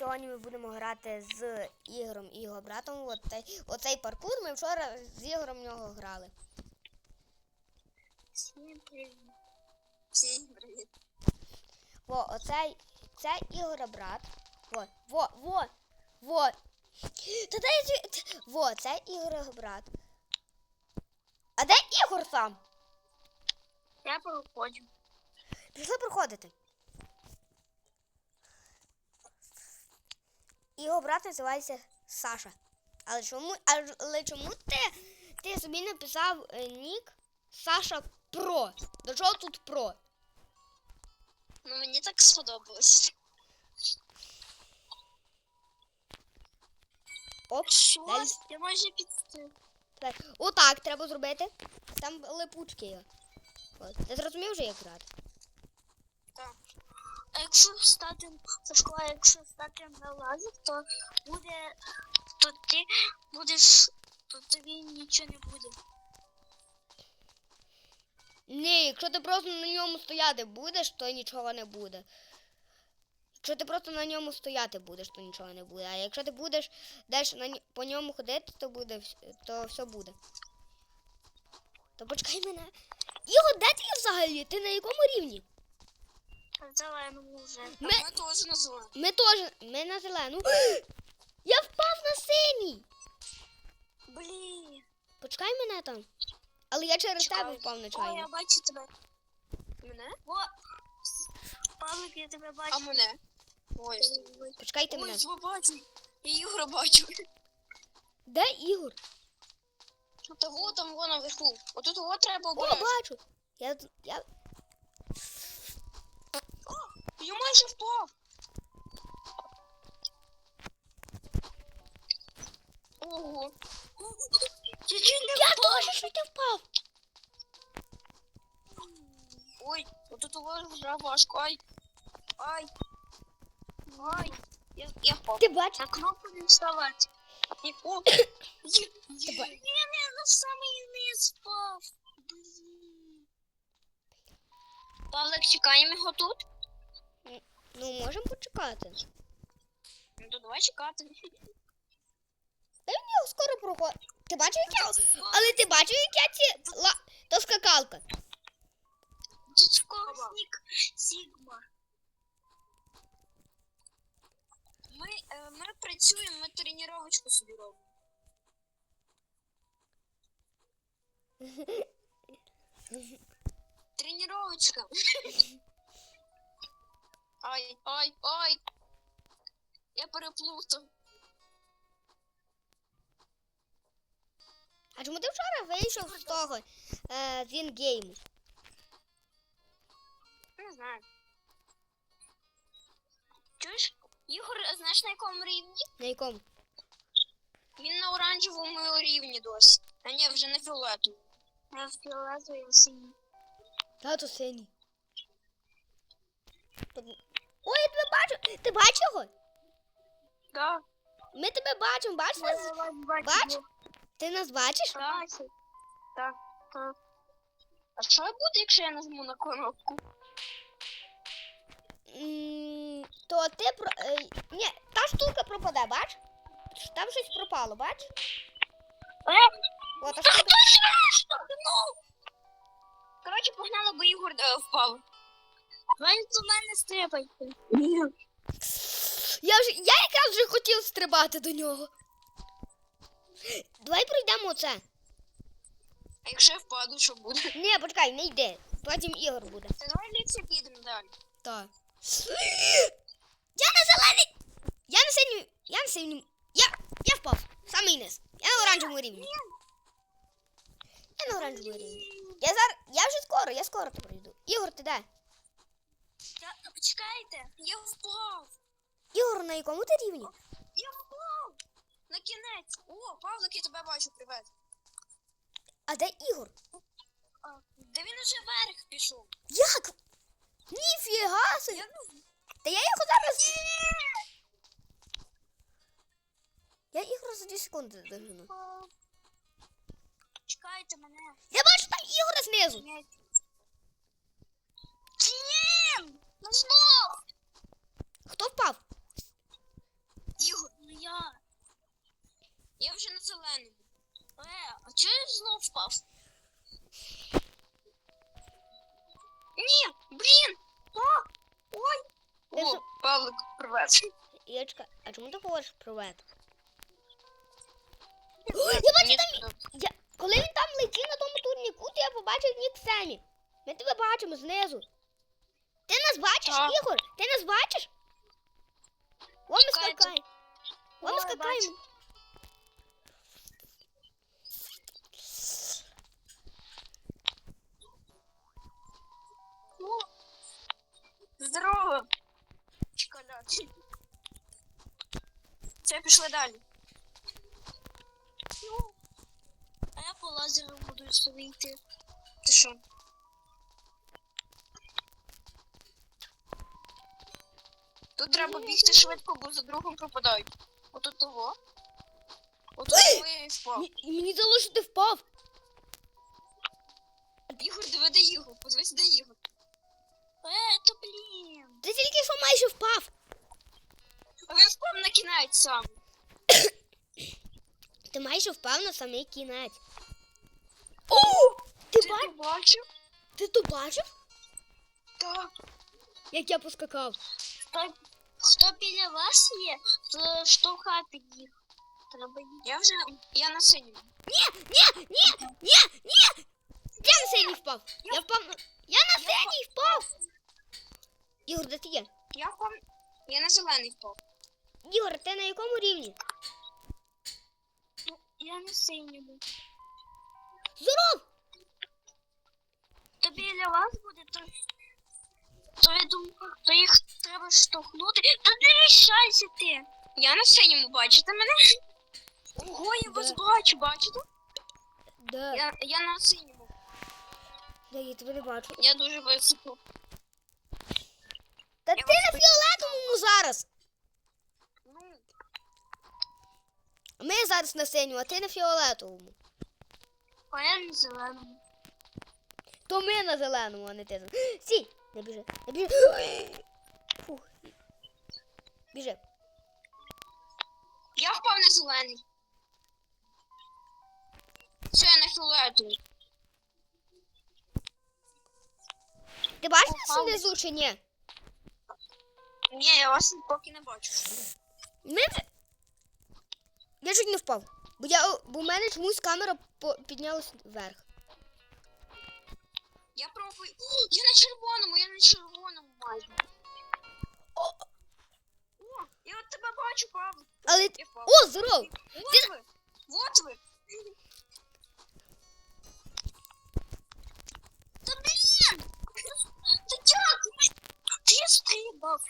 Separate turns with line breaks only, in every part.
сьогодні ми будемо грати з Ігорем і його братом. От цей, оцей паркур ми вчора з Ігорем в нього грали.
Всім привіт. Всім привіт.
Во, оцей це Ігора брат. Во, во, во, во. Та де я Во, це Ігора брат. А де Ігор сам?
Я проходжу.
Пішли проходити. Його брат називається Саша. Але чому, але чому ти, ти собі написав е, нік Саша Про? До чого тут Про?
Ну мені так сподобалось.
Оп,
Що?
далі.
Я майже підстив.
Отак треба зробити. Там липучки є. Ти зрозумів вже як грати?
Якщо стати Сашко, якщо стати на лазер, то буде. То ти будеш. То тобі нічого не буде.
Ні, якщо ти просто на ньому стояти будеш, то нічого не буде. Якщо ти просто на ньому стояти будеш, то нічого не буде. А якщо ти будеш десь на по ньому ходити, то буде то все буде. То почекай мене. Іго, де ти взагалі? Ти на якому рівні?
Зеленому вже.
Ми-
Ми теж називаємо.
Ми теж. Ми на зелену. Я впав на синій!
Блін.
Почекай мене там. Але я через
Чекаю.
тебе впав
О, я бачу тебе. Мене? О! Павлик, я тебе бачу.
А мене? Ой,
Почекайте
ой,
мене.
я бачу. Я Ігора бачу.
Де Ігор?
Того там вон наверху. Отут його треба
О,
обережно.
бачу. Я, я...
Я майже впав. Ого.
Чуть-чуть не
Я теж що ти впав.
Ой, отут його вже важко. Ай. Ай. Ай. Я, я впав.
Ти бачиш?
На кнопку не вставати.
І- О, є, є.
Ні, не, на самий низ впав. Блін.
Павлик, чекаємо його тут.
Ну, можемо почекати.
Ну, то давай чекати.
Та він його скоро проходить. Ти бачив, як я... Але ти бачив, як я ці... Ла... То скакалка.
Тут в когось нік Сігма.
Ми, е, ми працюємо, ми тренувачку собі робимо. Тренировочка. Ай, ай, ай. Я переплутав.
А чому ти вчора вийшов з того, е, з інгейму?
Не знаю. Чуєш? Ігор, знаєш на якому рівні?
На якому?
Він на оранжевому рівні досі. А ні, вже на фіолетовому.
Я в фіолетовий синій.
Тато синій. Тобто- Ой, я тебе бачу! Ти бачиш його?
Да.
Ми тебе бачимо, бачиш нас?
Бач?
Ти нас бачиш?
Бачу. Так, так.
А що буде, якщо я нажму на кнопку?
М, То ти про. е, Ні, та штука пропаде, бач? Там щось пропало, бач?
Е,
О, та штука.
Коротше, погнали, бо Ігор е, впав.
Ви до мене стрибайте.
Я вже. Я якраз вже хотів стрибати до нього. Давай пройдемо оце.
А якщо я впаду, що буде?
Ні, почекай, не йди. Потім Ігор буде.
Та давай ліпше підемо далі.
Так. Я на зелений! Я на синій. Я на синій. Я. Я впав. Самий низ. Я на оранжевому рівні. Я на оранжевому рівні. Я зараз. Я вже скоро, я скоро то пройду. Ігор, ти де?
Я, почекайте.
Я впав!
Ігор, на якому ти рівні?
Я впав! На кінець! О, Павлик, я тебе бачу, привет.
А де Ігор?
Та він уже вверх пішов.
Як? Ніфіга собі. Та я його зараз. Я Ігора за 2 секунди дожину.
Чекайте мене.
Я бачу там Ігора знизу.
Ні.
Привет.
Ірочка, а чому ти говориш привет?
Я бачу там.
Я, коли він там летів на тому турніку, то я побачив нік Семі. Ми тебе бачимо знизу. Ти нас бачиш,
Так.
Ігор? Ти нас бачиш? О, ми
Чекайте.
скакаємо. О, ми
Ой,
скакаємо.
Це пішли далі.
Ну, а я по лазеру буду йти.
Ти що? Тут треба бігти швидко, бо за другом пропадають. Отут того. Отут того я і впав.
Мені здалося, що ти впав.
Ігор, диви, де Ігор. Подивись, де Ігор.
Е, то блін.
Ти тільки що майже впав.
Він впав на кінець сам.
Ти майже впав на самий кінець. О! Ти,
Ти
ба...
не бачив?
ти то бачив?
Так.
Як я поскакав?
Хто, хто біля вас є, то штовхати їх. Треба їх.
Я вже. Я на синьому.
Ні, ні, ні, ні, ні. Я на синій впав. Я впав на... Я на синій впав. Ігор, де ти є?
Я впав. Я на зелений впав.
Ігор, ти на якому рівні?
Я на синьому.
Здоров!
То біля вас буде, то, то я думаю, то їх треба штовхнути. Та не рішайся ти.
Я на синьому, бачите мене? Ого, я вас бачу, бачите?
Да,
Я, я на синьому.
да, я тебе не бачу.
Я дуже високо.
Та ти на фіолетовому зараз. Ми зараз на синьому, а ти на фіолетовому.
А я на зеленому.
То ми на зеленому, а не ти. Сій! Не біжи, не біжи. Фух. Біжи.
я впав на зелений. Все, я на фіолетовий.
Ти бачиш нас внизу чи ні?
Ні, я вас поки не бачу.
Ми. Я чуть не впав. Бо, я, бо в мене чомусь камера по- піднялась вверх.
Я пробую. О, я на червоному, я на червоному майже. О, я от тебе бачу, Павло.
Але...
Я впав.
О, здоров!
Вот ви! Вот ви!
Та блін! Та дякую! Ти стрибав.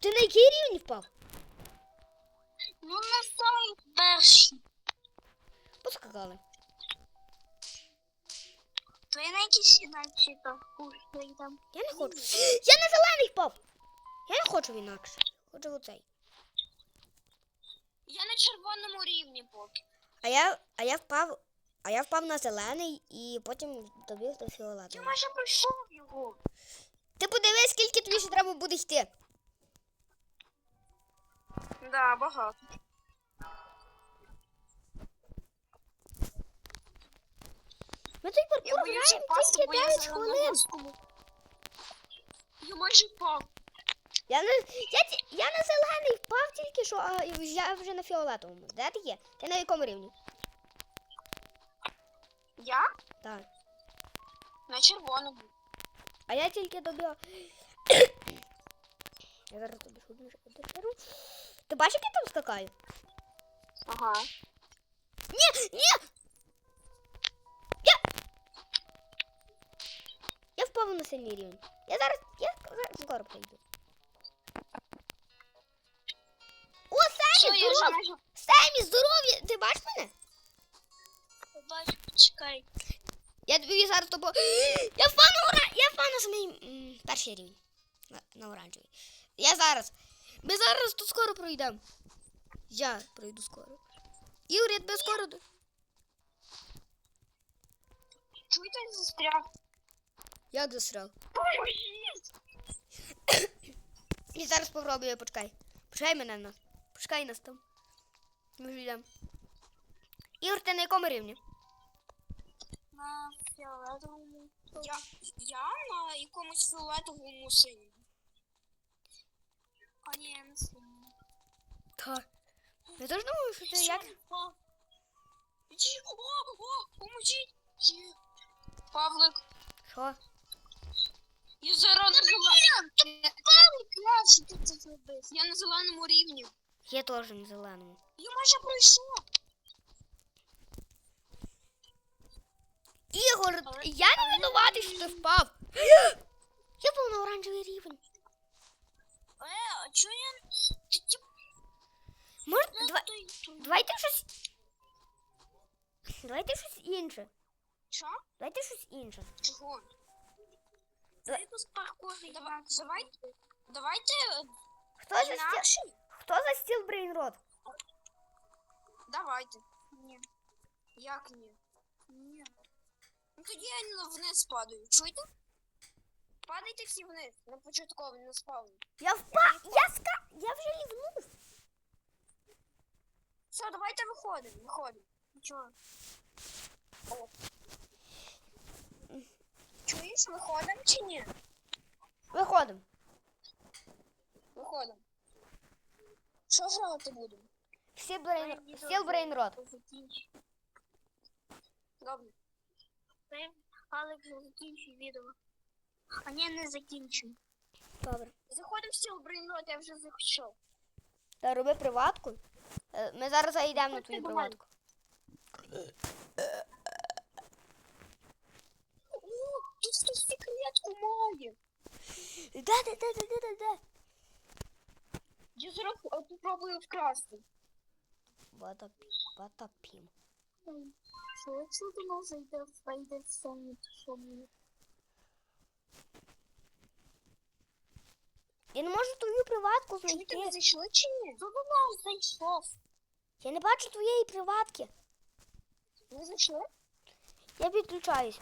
Ти на який рівень впав?
Ну на самий перший.
Поскакали.
То я на якийсь інакший паркур прийдем.
Я не хочу. Я на зелений впав! Я не хочу інакше. Хочу оцей.
Я на червоному рівні поки.
А я, а я впав. А я впав на зелений і потім добіг до
Я
фіолетового.
майже пройшов його.
Ти подивись, скільки тобі ще треба буде йти.
Да, багато.
Ми цей
Я боюся впасти, бо я
9
зараз на
хвилин.
вузькому. Я майже впав.
Я на, я, я на зелений впав тільки що, а я вже на фіолетовому. Де ти є? Ти на якому рівні?
Я
Так.
на червоному.
А я тільки добіг. я зараз тобі шубну доберу. Ти бачиш, як я там скакаю?
Ага.
Ні, ні! Я впав на сильний рівень. Я зараз, я зараз скоро прийду. О, Семі, здоров! Семі, здоров'я! Ти бачиш мене?
Побачу, почекай.
Я тобі зараз тобо. Я впав на ора... Я впав на самий перший рівень. На, на оранжевий. Я зараз. Ми зараз тут скоро пройдемо. Я пройду скоро. Ігор, я тебе скоро.
Чуєте, застряг.
Як засрав?
Поможіть!
І зараз попробую, почекай. Почекай мене нас. Почекай нас там. Ми вже йдемо. Ігор, ти на якому рівні?
На фіолетовому.
Я, я на якомусь фіолетовому синьому.
А ні,
Я теж думаю, що це як.
о-о-о! поможіть. Є. Павлик,
Що?
Я зараз на зеленому. Я на зеленому рівні.
Я теж на зеленому.
Я майже пройшов.
Ігор, я не винуватий, що ти впав. Я був на оранжевий рівень.
Е, а чого я...
Може,
той-
давайте щось. Давайте щось інше.
Що?
Давайте щось інше.
Чого? давайте, давайте
Хто за стіл?
інакше.
Хто за стіл брейнрод?
Давайте. Ні. Як ні? Ні. Ну тоді я на- вниз падаю. Чуєте? Падайте всі вниз. На початковий не спавну.
Я впав. Я ска. Я вже лівнув.
Все, давайте виходимо. Виходимо. Нічого. О. Чуєш, виходимо чи ні?
Виходимо.
Виходимо. Що грати будемо?
Всі брейн... Стіл брейнрод.
Добре. Алекс закінчує відео. А ні, не закінчу.
Добре.
Заходимо в стіл брейнрот, я вже захочу.
Та роби приватку. Е, Ми зараз зайдемо на твою
до мене.
приватку.
О, секретку має.
Де, де, де, де, де, де, де?
Я зараз е, попробую вкрасти.
Батапім. Батапім.
Що якщо до нас зайде вийде в самі, то що буде?
Я не можу твою приватку
Чуєте, ви
знайти.
зайшли чи ні? Хто до нас зайшов?
Я не бачу твоєї приватки.
Ви зайшли?
Я підключаюсь.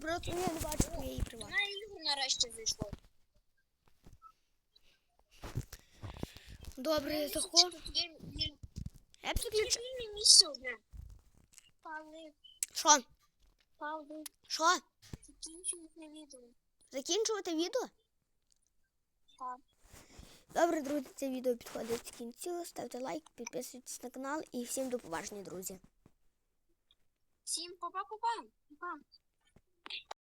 Просто я не бачу твоєї приватки.
На Ігор нарешті зайшло.
Добре, я заходжу.
Тут є, є,
Я
є
підключу.
вільне місце одне. Павлик,
Що?
Павлик,
Що?
закінчується відео.
Закінчувати відео?
Так.
Добре, друзі, це відео підходить до кінцю. Ставте лайк, підписуйтесь на канал і всім до побачення, друзі.
Всім па-па-па-па. Па.